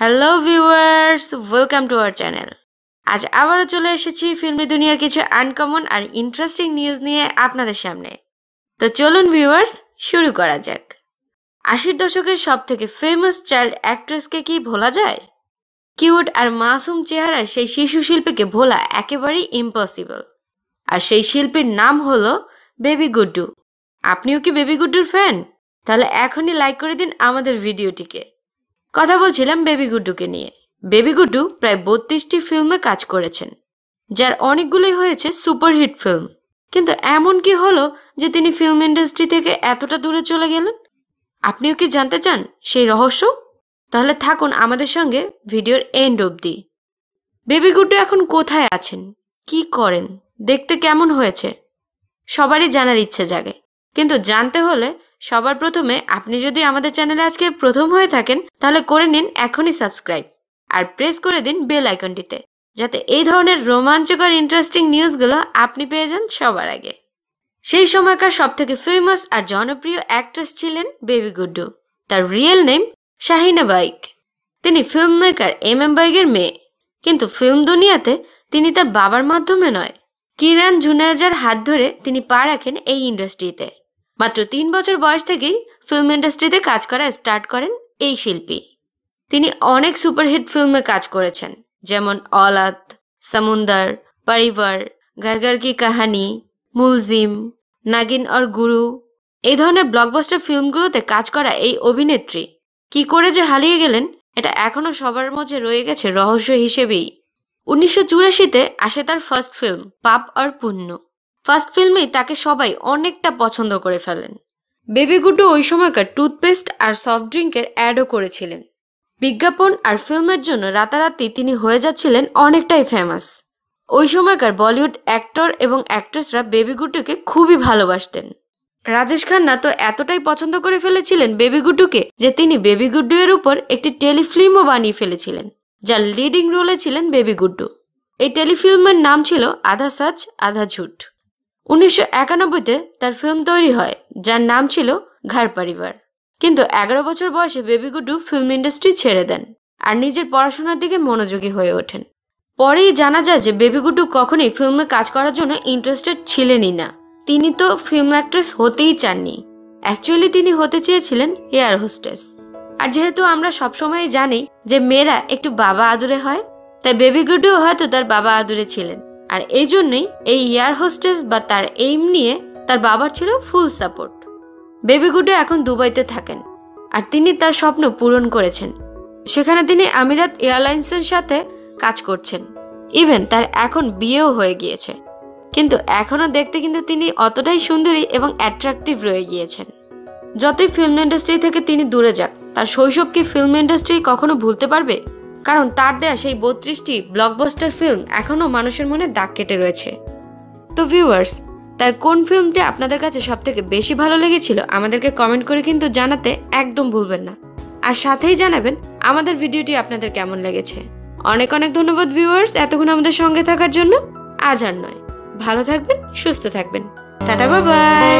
Hello viewers welcome to our channel আজ আবারও চলে এসেছি ফিল্মি দুনিয়ার কিছু আনকমন আর ইন্টারেস্টিং নিউজ নিয়ে আপনাদের সামনে। তো চলুন ভিউয়ার্স শুরু করা যাক। আশির দশকের সব থেকে ফেমাস চাইল্ড অ্যাক্ট্রেসকে কি ভোলা যায়? কিউট আর মাসুম চেহারা সেই শিশু শিল্পীকে ভোলা একেবারেই ইম্পসিবল আর সেই শিল্পীর নাম হলো বেবি গুড্ডু। আপনিও কি বেবি গুড্ডুর ফ্যান তাহলে এখনই লাইক করে দিন আমাদের ভিডিওটিকে কথা বলছিলাম বেবি গুড্ডুকে নিয়ে। বেবি গুড্ডু প্রায় বত্রিশটি ফিল্মে কাজ করেছেন, যার অনেকগুলোই হয়েছে সুপারহিট ফিল্ম। কিন্তু এমন কি হলো যে তিনি ফিল্ম ইন্ডাস্ট্রি থেকে এতটা দূরে চলে গেলেন? আপনিও কি জানতে চান সেই রহস্য? তাহলে থাকুন আমাদের সঙ্গে ভিডিওর এন্ড অবধি। বেবি গুড্ডু এখন কোথায় আছেন? কি করেন? দেখতে কেমন হয়েছে? সবারই জানার ইচ্ছে জাগে। কিন্তু জানতে হলে সবার প্রথমে আপনি যদি আমাদের চ্যানেলে আজকে প্রথম হয়ে থাকেন, তাহলে করে নিন এখনই সাবস্ক্রাইব আর প্রেস করে দিন বেল আইকনটিতে, যাতে এই ধরনের রোমাঞ্চকর ইন্টারেস্টিং নিউজগুলো আপনি পেয়ে যান সবার আগে। সেই সময়কার সব থেকে ফেমাস আর জনপ্রিয় অ্যাক্ট্রেস ছিলেন বেবি গুড্ডু। তার রিয়েল নেম শাহিনা বাইক। তিনি ফিল্ম মেকার এম এম বাইকের মেয়ে। কিন্তু ফিল্ম দুনিয়াতে তিনি তার বাবার মাধ্যমে নয়। কিরান জুনায়াজার হাত ধরে তিনি পা রাখেন এই ইন্ডাস্ট্রিতে মাত্র তিন বছর বয়স থেকেই ফিল্ম ইন্ডাস্ট্রিতে কাজ করা স্টার্ট করেন এই শিল্পী। তিনি অনেক সুপারহিট ফিল্মে কাজ করেছেন, যেমন অলাত, সমুন্দর, পরিবার, ঘর কি কাহানি, মুলজিম, নাগিন অর গুরু। এই ধরনের ব্লকবাস্টার ফিল্মগুলোতে কাজ করা এই অভিনেত্রী কি করে যে হারিয়ে গেলেন, এটা এখনও সবার মধ্যে রয়ে গেছে রহস্য হিসেবেই। উনিশশো চুরাশিতে আসে তার ফার্স্ট ফিল্ম পাপ আর পুণ্য। ফার্স্ট ফিল্মেই তাকে সবাই অনেকটা পছন্দ করে ফেলেন। বেবি গুড্ডু ওই সময়কার টুথপেস্ট আর সফট ড্রিঙ্কের অ্যাডও করেছিলেন। বিজ্ঞাপন আর ফিল্মের জন্য রাতারাতি তিনি হয়ে যাচ্ছিলেন অনেকটাই ফেমাস ওই সময়কার বলিউড অ্যাক্টর এবং অ্যাক্ট্রেসরা বেবি গুড্ডুকে খুবই ভালোবাসতেন। রাজেশ খান্না তো এতটাই পছন্দ করে ফেলেছিলেন বেবি গুড্ডুকে যে তিনি বেবি গুড্ডু এর উপর একটি টেলিফিল্মও বানিয়ে ফেলেছিলেন, যার লিডিং রোলে ছিলেন বেবি গুড্ডু। এই টেলিফিল্মের নাম ছিল আধা সাচ, আধা ঝুট। উনিশশো একানব্বইতে তার ফিল্ম তৈরি হয়, যার নাম ছিল ঘর পরিবার। কিন্তু এগারো বছর বয়সে বেবি গুড্ডু ফিল্ম ইন্ডাস্ট্রি ছেড়ে দেন আর নিজের পড়াশোনার দিকে মনোযোগী হয়ে ওঠেন। পরেই জানা যায় যে বেবি গুড্ডু কখনই ফিল্মে কাজ করার জন্য ইন্টারেস্টেড ছিলেনই না। তিনি তো ফিল্ম অ্যাক্ট্রেস হতেই চাননি। অ্যাকচুয়ালি তিনি হতে চেয়েছিলেন এয়ার হোস্টেস আর যেহেতু আমরা সবসময় জানি যে মেয়েরা একটু বাবা আদুরে হয়, তাই বেবি গুড্ডু হয়তো তার বাবা আদুরে ছিলেন। আর এই জন্যই এই এয়ার হোস্টেস বা তার এইম নিয়ে তার বাবার ছিল ফুল সাপোর্ট বেবি গুড্ডু এখন দুবাইতে থাকেন আর তিনি তার স্বপ্ন পূরণ করেছেন। সেখানে তিনি আমিরাত এয়ারলাইন্সের সাথে কাজ করছেন। ইভেন তার এখন বিয়েও হয়ে গিয়েছে। কিন্তু এখনও দেখতে কিন্তু তিনি অতটাই সুন্দরী এবং অ্যাট্রাকটিভ রয়ে গিয়েছেন। যতই ফিল্ম ইন্ডাস্ট্রি থেকে তিনি দূরে যাক, তার শৈশব কি ফিল্ম ইন্ডাস্ট্রি কখনো ভুলতে পারবে? কারণ তার দেয়া সেই বত্রিশটি ব্লকবাস্টার ফিল্ম এখনও মানুষের মনে দাগ কেটে রয়েছে। তো ভিউয়ার্স তার কোন ফিল্মটি আপনাদের কাছে সব থেকে বেশি ভালো লেগেছিল, আমাদেরকে কমেন্ট করে কিন্তু জানাতে একদম ভুলবেন না। আর সাথেই জানাবেন, আমাদের ভিডিওটি আপনাদের কেমন লেগেছে। অনেক অনেক ধন্যবাদ ভিউয়ার্স এতক্ষণ আমাদের সঙ্গে থাকার জন্য। আজ আর নয়। ভালো থাকবেন, সুস্থ থাকবেন। টাটা বাবাই